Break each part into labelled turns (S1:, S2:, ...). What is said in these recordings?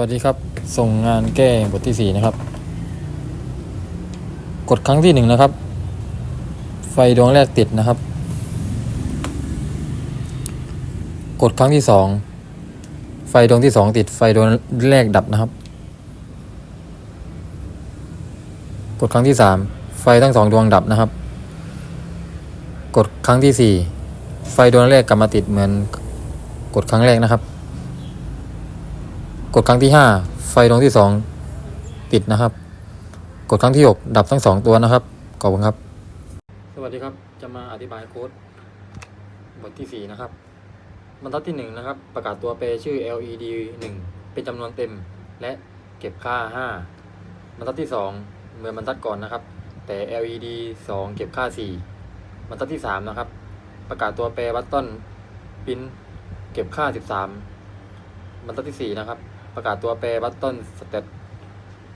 S1: วัสดีครับ ส่งงานแก้บทที่สี่นะครับ กดครั้งที่หนึ่งนะครับ ไฟดวงแรกติดนะครับ กดครั้งที่สองไฟดวงที่สองติด ไฟดวงแรกดับนะครับ กดครั้งที่สามไฟทั้งสองดวงดับนะครับ กดครั้งที่สี่ไฟดวงแรกกลับมาติดเหมือนกดครั้งแรกนะครับ กดครั้งที่ห้าไฟดวงที่สองติดนะครับ กดครั้งที่หกดับทั้งสองตัวนะครับขอบคุณครับ สวัสดีครับจะมาอธิบายโค้ดบทที่สี่นะครับ บรรทัดที่หนึ่งนะครับ ประกาศตัวแปรชื่อ LED หนึ่งเป็นจำนวนเต็ม และเก็บค่าห้าบรรทัดที่สองเหมือนบรรทัดก่อนนะครับ แต่ LED สองเก็บค่าสี่บรรทัดที่สามนะครับ ประกาศตัวแปรบัตตอนพินเก็บค่าสิบสามบรรทัดที่สี่นะครับ ประกาศตัวแปรบัตตอนสเตต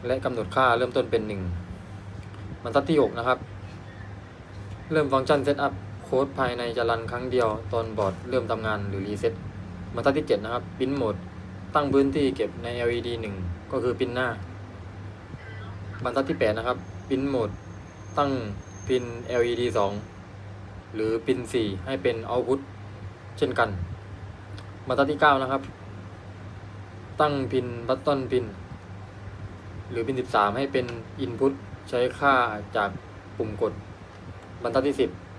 S1: และกำหนดค่าเริ่มต้นเป็นหนึ่งบรรทัดที่หกนะครับ เริ่มฟังก์ชันเซตอัพโค้ดภายในจะรันครั้งเดียวตอนบอร์ดเริ่มทำงานหรือรีเซ็ตบรรทัดที่ 7 นะครับพินโหมดตั้งพื้นที่เก็บใน LED 1 ก็คือพินหน้า บรรทัดที่ 8 นะครับพินโหมดตั้งพิน LED 2 หรือพิน 4 ให้เป็น Output เช่นกันบรรทัดที่ 9 นะครับ ตั้งพินบัตตอนพิน หรือพิน 13 ให้เป็น Input ใช้ค่าจากปุ่มกด บรรทัดที่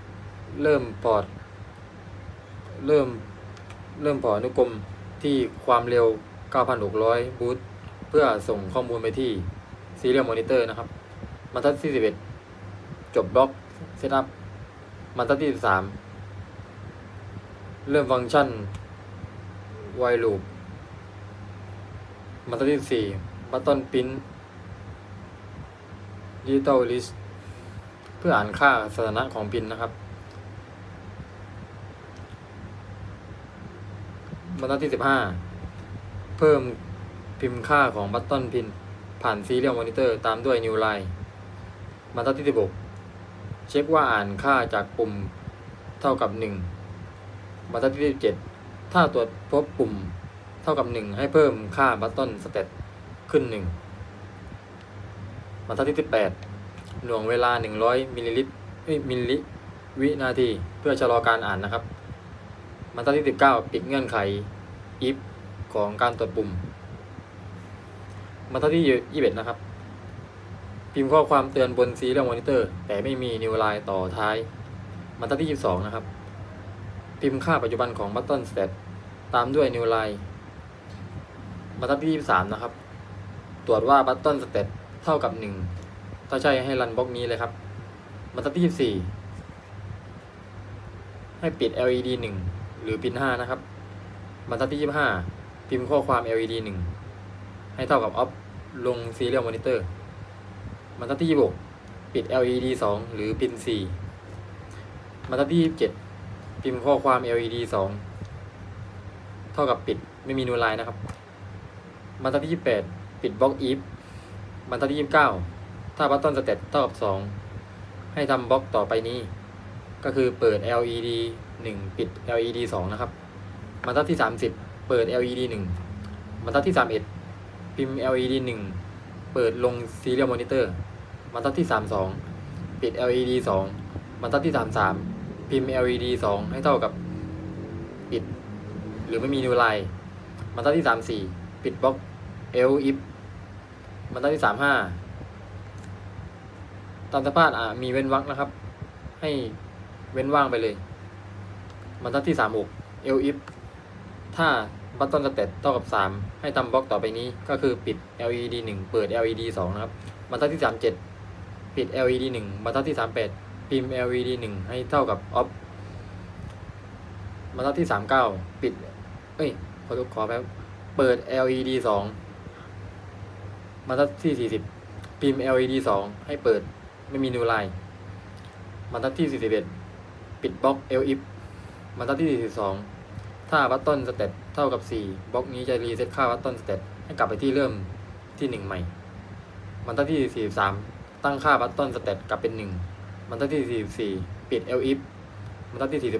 S1: 10 เริ่มพอร์ต เริ่ม เริ่มพอร์ตอนุกรมที่ความเร็ว 9,600 บูตเพื่อส่งข้อมูลไปที่ Serial Monitor นะครับ บรรทัดที่ 11 จบบล็อก Setup บรรทัดที่ 13 เริ่มฟังก์ชัน while loop บรรทัดที่4 button pin digital list เพื่ออ่านค่าสถานะของพินนะครับบรรทัดที่15เพิ่มพิมพ์ค่าของบัตตอนพิน ผ่าน Serial Monitor ตามด้วย New Line บรรทัดที่16เช็คว่าอ่านค่าจากปุ่มเท่ากับ1บรรทัดที่17ถ้าตรวจพบปุ่ม เท่ากับ 1 ให้เพิ่มค่าบัตตอนสเตตขึ้น1บรรทัดที่ 18 หน่วงเวลา 100 มิลลิลิตรมิลลิวินาที เพื่อชะลอการอ่านนะครับบรรทัดที่ 19 ปิดเงื่อนไข if ของการตรวจปุ่มบรรทัดที่ 21 นะครับ พิมพ์ข้อความเตือนบน Serial Monitor แต่ไม่มี New Line ต่อท้ายบรรทัดที่ 22 นะครับ พิมพ์ค่าปัจจุบันของ Button Stat ตามด้วย New Line บรรทัดที่23 นะครับ ตรวจว่า Button Stat เท่ากับ 1 ถ้าใช่ให้รันบล็อกนี้เลยครับบรรทัดที่ 24 ให้ปิด LED 1 หรือพิน5นะครับบรรทัดที่ 25 พิมพ์ข้อความ LED 1 ให้เท่ากับ off ลง Serial Monitor บรรทัดที่26ปิด LED 2 หรือพิน4บรรทัดที่27 พิมพ์ข้อความ LED 2 เท่ากับปิดไม่มีนูไลน์นะครับ บรรทัดที่28 ปิดบล็อก if บรรทัดที่29 ถ้าบัตตอนสเตตเท่ากับ 2 ให้ทำบล็อกต่อไปนี้ ก็คือเปิด LED 1 ปิด LED 2 นะครับบรรทัดที่ 30 เปิด LED 1บรรทัดที่ 31 พิมพ์ LED 1 เปิดลง Serial Monitor บรรทัดที่ 32 ปิด LED 2บรรทัดที่ 33 พิมพ์ LED 2 ให้เท่ากับ ปิด หรือไม่มีนิวไลน์บรรทัดที่ 34 ปิดบล็อก L if บรรทัดที่35ตามสภาพอะมีเว้นวรรคนะครับ ให้เว้นว่างไปเลยบรรทัดที่36 L if ถ้าบัตตอนสเตตเท่ากับ 3 ให้ทำบล็อกต่อไปนี้ก็คือปิด LED 1 เปิด LED 2 นะครับบรรทัดที่ 37 ปิด LED 1บรรทัดที่ 38 พิมพ์ LED 1 ให้เท่ากับ off บรรทัดที่ 39 ปิด เอ้ยขอทุกขอแป๊บเปิด LED 2 บรรทัดที่40พิมพ์ LED 2ให้เปิดไม่มี new line บรรทัดที่41ปิดบล็อก LIF บรรทัดที่42ถ้าบัตตอนสเตตเท่ากับ4บล็อกนี้จะรีเซ็ตค่าบัตตอนสเตตให้กลับไปที่เริ่มที่1ใหม่บรรทัดที่43ตั้งค่าบัตตอนสเตตกลับเป็น1บรรทัดที่44ปิด LIF บรรทัดที่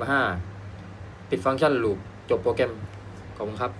S1: 45ปิดฟังก์ชัน loop จบโปรแกรมขอบคุณครับ